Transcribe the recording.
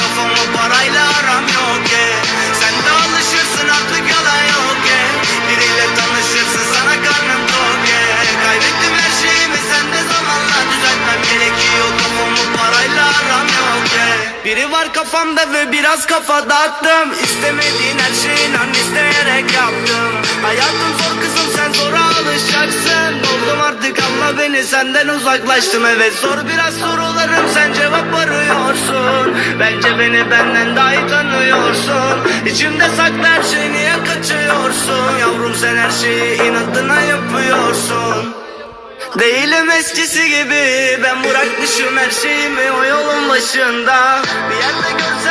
Kafamı parayla aram yok e Sen de alışırsın aklı yalan yok e Biriyle tanışırsın sana karnım tok e Kaybettim her şeyimi sen de zamanla düzeltmem gerekiyor. Kafamı parayla aram yok e Biri var kafamda ve biraz kafa dağıttım. İstemediğin her şeyi an isteyerek yaptım. Hayatım zor kızım sen zora alışacaksın. Oldum artık anla beni senden uzaklaştım. Evet zor biraz sorularım sen cevap var Bence beni benden daha tanıyorsun. İçimde saklı her şey niye kaçıyorsun? Yavrum sen her şeyi inadına yapıyorsun. Değilim eskisi gibi Ben bırakmışım her şeyimi o yolun başında. Bir yerde görsen